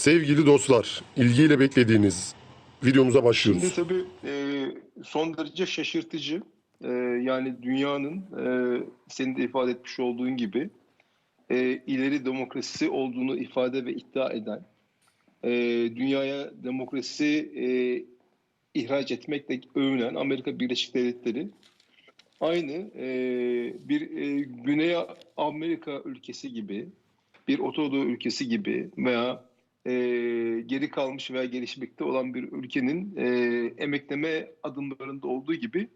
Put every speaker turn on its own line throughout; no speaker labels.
Sevgili dostlar, ilgiyle beklediğiniz videomuza başlıyoruz.
Şimdi tabii e, son derece şaşırtıcı. E, yani dünyanın e, senin de ifade etmiş olduğun gibi e, ileri demokrasi olduğunu ifade ve iddia eden, e, dünyaya demokrasi e, ihraç etmekle övünen Amerika Birleşik Devletleri aynı e, bir e, Güney Amerika ülkesi gibi, bir Orta ülkesi gibi veya e, geri kalmış veya gelişmekte olan bir ülkenin e, emekleme adımlarında olduğu gibi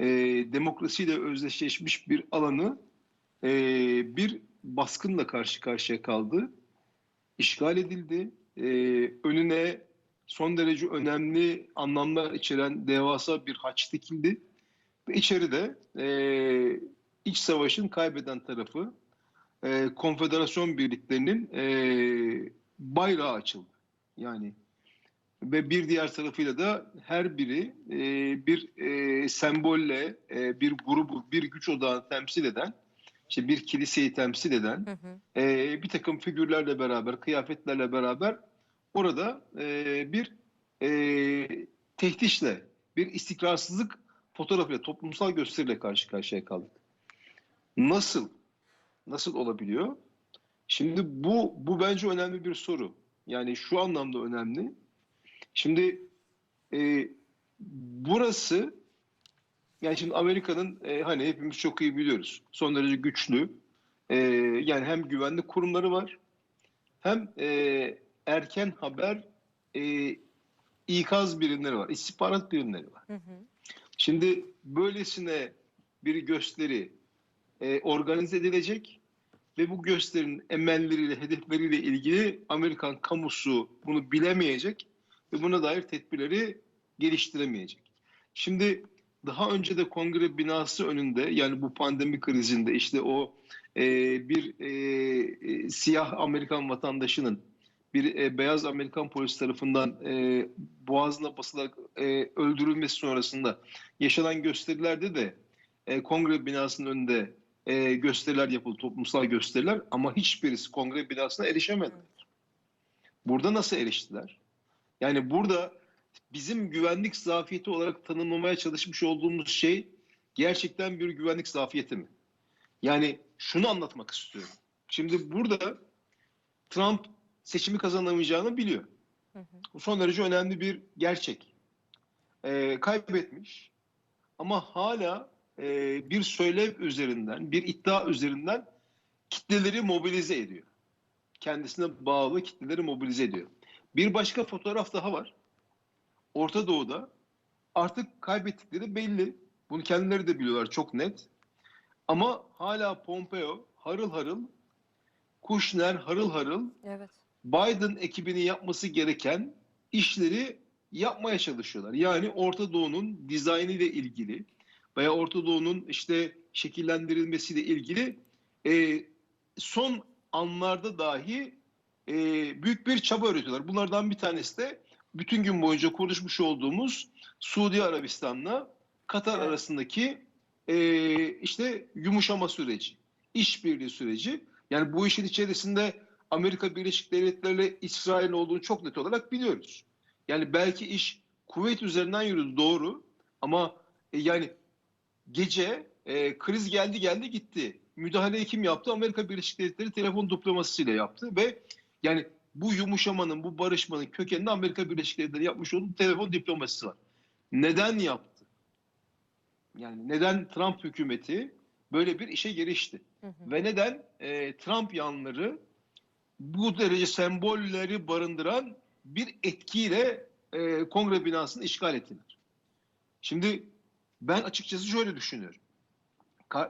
e, demokrasiyle özdeşleşmiş bir alanı e, bir baskınla karşı karşıya kaldı, işgal edildi, e, önüne son derece önemli anlamlar içeren devasa bir haç dikildi ve içeride e, iç savaşın kaybeden tarafı e, konfederasyon birliklerinin e, bayrağı açıldı. Yani ve bir diğer tarafıyla da her biri e, bir e, sembolle e, bir grubu, bir güç odağını temsil eden, işte bir kiliseyi temsil eden
Hı hı.
e, bir takım figürlerle beraber, kıyafetlerle beraber orada e, bir e, tehtişle, bir istikrarsızlık fotoğrafıyla, toplumsal gösteriyle karşı karşıya kaldık. Nasıl? Nasıl olabiliyor? Şimdi bu bu bence önemli bir soru. Yani şu anlamda önemli. Şimdi e, burası yani şimdi Amerika'nın e, hani hepimiz çok iyi biliyoruz. Son derece güçlü. E, yani hem güvenlik kurumları var hem e, erken haber e, ikaz birimleri var. istihbarat birimleri var.
Hı hı.
Şimdi böylesine bir gösteri e, organize edilecek ve bu gösterinin emelleriyle, hedefleriyle ilgili Amerikan kamusu bunu bilemeyecek ve buna dair tedbirleri geliştiremeyecek. Şimdi daha önce de kongre binası önünde yani bu pandemi krizinde işte o e, bir e, e, siyah Amerikan vatandaşının bir e, beyaz Amerikan polis tarafından e, boğazına basılarak e, öldürülmesi sonrasında yaşanan gösterilerde de e, kongre binasının önünde e, gösteriler yapıldı, toplumsal gösteriler ama hiçbirisi kongre binasına erişemediler. Burada nasıl eriştiler? Yani burada bizim güvenlik zafiyeti olarak tanımlamaya çalışmış olduğumuz şey gerçekten bir güvenlik zafiyeti mi? Yani şunu anlatmak istiyorum. Şimdi burada Trump seçimi kazanamayacağını biliyor.
Hı hı.
Bu son derece önemli bir gerçek. Ee, kaybetmiş ama hala e, bir söylev üzerinden, bir iddia üzerinden kitleleri mobilize ediyor. Kendisine bağlı kitleleri mobilize ediyor. Bir başka fotoğraf daha var. Orta Doğu'da artık kaybettikleri belli. Bunu kendileri de biliyorlar çok net. Ama hala Pompeo harıl harıl, Kushner harıl harıl
Evet.
Biden ekibinin yapması gereken işleri yapmaya çalışıyorlar. Yani Orta Doğu'nun dizaynı ile ilgili veya Orta Doğu'nun işte şekillendirilmesiyle ilgili e, son anlarda dahi e, büyük bir çaba üretiyorlar. Bunlardan bir tanesi de bütün gün boyunca konuşmuş olduğumuz Suudi Arabistan'la Katar
Evet.
arasındaki e, işte yumuşama süreci, işbirliği süreci. Yani bu işin içerisinde Amerika Birleşik Devletleri ile İsrail olduğunu çok net olarak biliyoruz. Yani belki iş kuvvet üzerinden yürüdü doğru ama e, yani gece e, kriz geldi geldi gitti. Müdahaleyi kim yaptı? Amerika Birleşik Devletleri telefon diplomasisiyle yaptı ve yani bu yumuşamanın, bu barışmanın kökeninde Amerika Birleşik Devletleri yapmış olduğu telefon diplomasisi var. Neden yaptı? Yani neden Trump hükümeti böyle bir işe girişti?
Hı hı.
Ve neden e, Trump yanları bu derece sembolleri barındıran bir etkiyle e, kongre binasını işgal ettiler. Şimdi ben açıkçası şöyle düşünüyorum.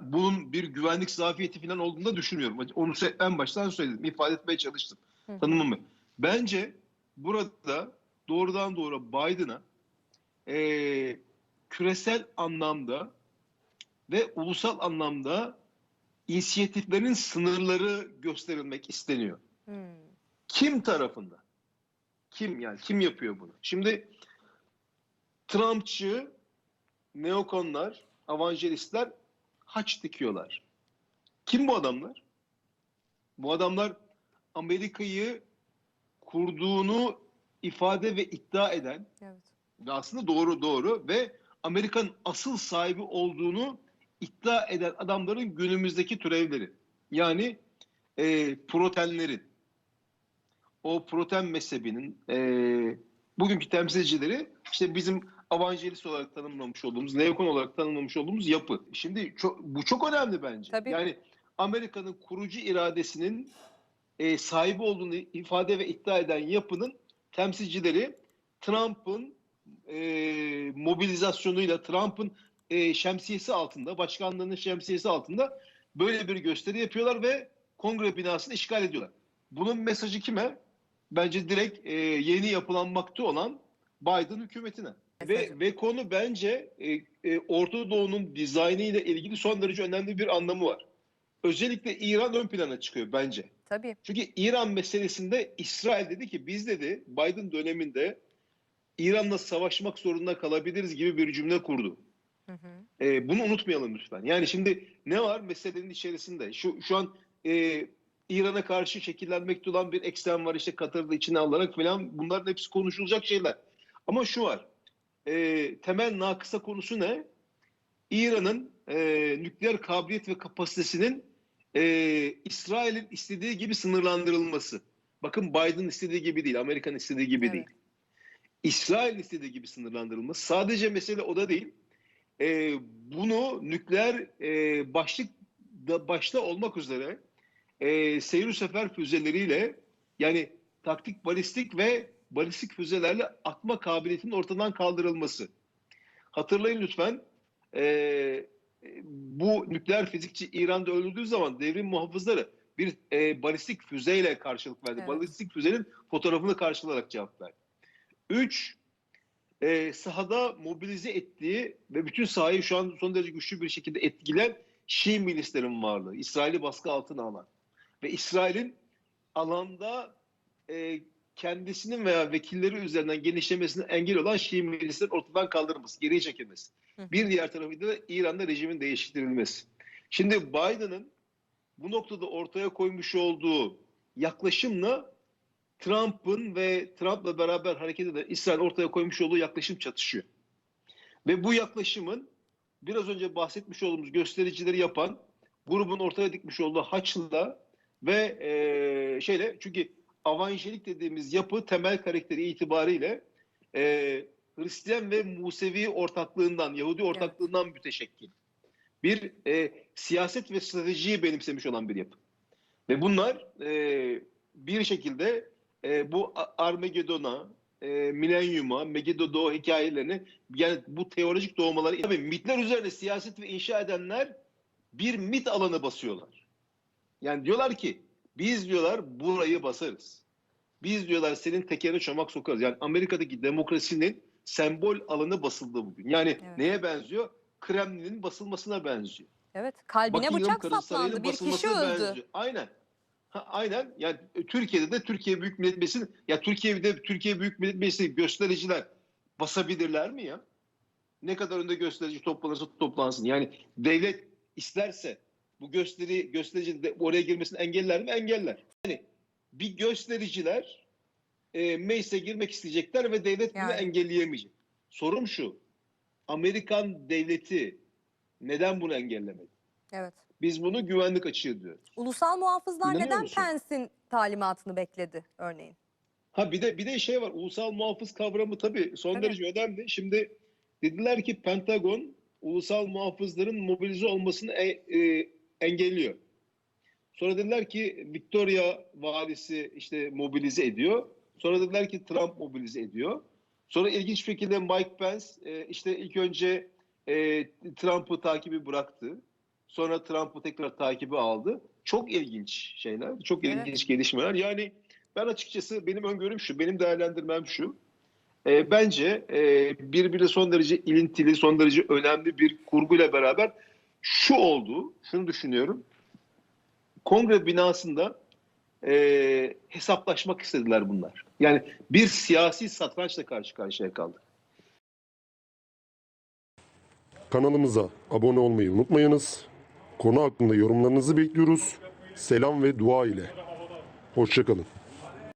Bunun bir güvenlik zafiyeti falan olduğunu da düşünüyorum. Onu en baştan söyledim. ifade etmeye çalıştım. Tanımımı. Bence burada doğrudan doğru Biden'a e, küresel anlamda ve ulusal anlamda inisiyatiflerin sınırları gösterilmek isteniyor.
Hmm.
Kim tarafından? Kim yani kim yapıyor bunu? Şimdi Trumpçı, neokonlar, evangelistler haç dikiyorlar. Kim bu adamlar? Bu adamlar Amerika'yı kurduğunu ifade ve iddia eden
Evet.
ve aslında doğru doğru ve Amerika'nın asıl sahibi olduğunu iddia eden adamların günümüzdeki türevleri. Yani e, protenlerin, o proten mezhebinin e, bugünkü temsilcileri işte bizim evangelist olarak tanımlamış olduğumuz, neokon olarak tanımlamış olduğumuz yapı. Şimdi çok, bu çok önemli bence.
Tabii.
Yani Amerika'nın kurucu iradesinin e, sahibi olduğunu ifade ve iddia eden yapının temsilcileri Trump'ın e, mobilizasyonuyla, Trump'ın e, şemsiyesi altında, başkanlığının şemsiyesi altında böyle bir gösteri yapıyorlar ve kongre binasını işgal ediyorlar. Bunun mesajı kime? Bence direkt e, yeni yapılanmakta olan Biden hükümetine. Ve, ve konu bence e, e, Orta Doğu'nun dizaynı ile ilgili son derece önemli bir anlamı var. Özellikle İran ön plana çıkıyor bence.
Tabii.
Çünkü İran meselesinde İsrail dedi ki biz dedi Biden döneminde İran'la savaşmak zorunda kalabiliriz gibi bir cümle kurdu.
Hı hı.
Ee, bunu unutmayalım lütfen. Yani şimdi ne var meselenin içerisinde? Şu şu an e, İran'a karşı şekillenmekte olan bir eksen var işte Katar'ı da içine alarak falan bunların hepsi konuşulacak şeyler. Ama şu var. E, temel nakısa konusu ne? İran'ın e, nükleer kabiliyet ve kapasitesinin e, İsrail'in istediği gibi sınırlandırılması. Bakın Biden istediği gibi değil, Amerika'nın istediği gibi
Evet.
değil. İsrail istediği gibi sınırlandırılması. Sadece mesele o da değil. E, bunu nükleer e, başlık da başta olmak üzere e, seyir sefer füzeleriyle yani taktik balistik ve balistik füzelerle atma kabiliyetinin ortadan kaldırılması. Hatırlayın lütfen e, bu nükleer fizikçi İran'da öldürdüğü zaman devrim muhafızları bir e, balistik füzeyle karşılık verdi.
Evet.
Balistik füzenin fotoğrafını karşılayarak cevap verdi. Üç, e, sahada mobilize ettiği ve bütün sahayı şu an son derece güçlü bir şekilde etkileyen Şii milislerin varlığı. İsrail'i baskı altına alan. Ve İsrail'in alanda e, kendisinin veya vekilleri üzerinden genişlemesine engel olan Şii milislerin ortadan kaldırılması, geriye çekilmesi.
Hı.
Bir diğer tarafı da İran'da rejimin değiştirilmesi. Şimdi Biden'ın bu noktada ortaya koymuş olduğu yaklaşımla Trump'ın ve Trump'la beraber hareket eden İsrail ortaya koymuş olduğu yaklaşım çatışıyor. Ve bu yaklaşımın biraz önce bahsetmiş olduğumuz göstericileri yapan grubun ortaya dikmiş olduğu Haçlı'da ve eee, şeyle çünkü avanjelik dediğimiz yapı temel karakteri itibariyle eee, Hristiyan ve Musevi ortaklığından, Yahudi ortaklığından müteşekkil. Bir eee, siyaset ve stratejiyi benimsemiş olan bir yapı. Ve bunlar eee, bir şekilde eee, bu A- Armageddon'a, eee Milenyum'a, Megiddo hikayelerini yani bu teolojik doğmaları tabii mitler üzerine siyaset ve inşa edenler bir mit alanı basıyorlar. Yani diyorlar ki biz diyorlar burayı basarız. Biz diyorlar senin tekerine çomak sokarız. Yani Amerika'daki demokrasinin sembol alanı basıldı bugün. Yani
Evet.
neye benziyor? Kremlin'in basılmasına benziyor.
Evet. Kalbine
Buckingham
bıçak saplandı. Bir kişi öldü.
benziyor. Aynen. Ha, aynen. Yani Türkiye'de de Türkiye Büyük Millet Meclisi'nin ya Türkiye'de Türkiye Büyük Millet Meclisi göstericiler basabilirler mi ya? Ne kadar önde gösterici toplanırsa toplansın. Yani devlet isterse bu gösteri gösterici de oraya girmesini engeller mi? Engeller. Yani bir göstericiler e, meclise girmek isteyecekler ve devlet bunu
Yani.
engelleyemeyecek. Sorum şu. Amerikan devleti neden bunu engellemedi?
Evet.
Biz bunu güvenlik açığı diyoruz.
Ulusal muhafızlar
İnanıyor
neden
musun?
Pence'in talimatını bekledi örneğin?
Ha bir de bir de şey var. Ulusal muhafız kavramı tabii son
Tabii.
derece önemli. Şimdi dediler ki Pentagon ulusal muhafızların mobilize olmasını e- e, engelliyor. Sonra dediler ki Victoria valisi işte mobilize ediyor. Sonra dediler ki Trump mobilize ediyor. Sonra ilginç şekilde Mike Pence e, işte ilk önce e, Trump'ı takibi bıraktı. Sonra Trump'ı tekrar takibi aldı. Çok ilginç şeyler, çok
Evet.
ilginç gelişmeler. Yani ben açıkçası benim öngörüm şu, benim değerlendirmem şu. E, bence e, birbirine son derece ilintili, son derece önemli bir kurguyla beraber şu oldu, şunu düşünüyorum. Kongre binasında e, hesaplaşmak istediler bunlar. Yani bir siyasi satrançla karşı karşıya kaldık.
Kanalımıza abone olmayı unutmayınız. Konu hakkında yorumlarınızı bekliyoruz. Selam ve dua ile. Hoşçakalın.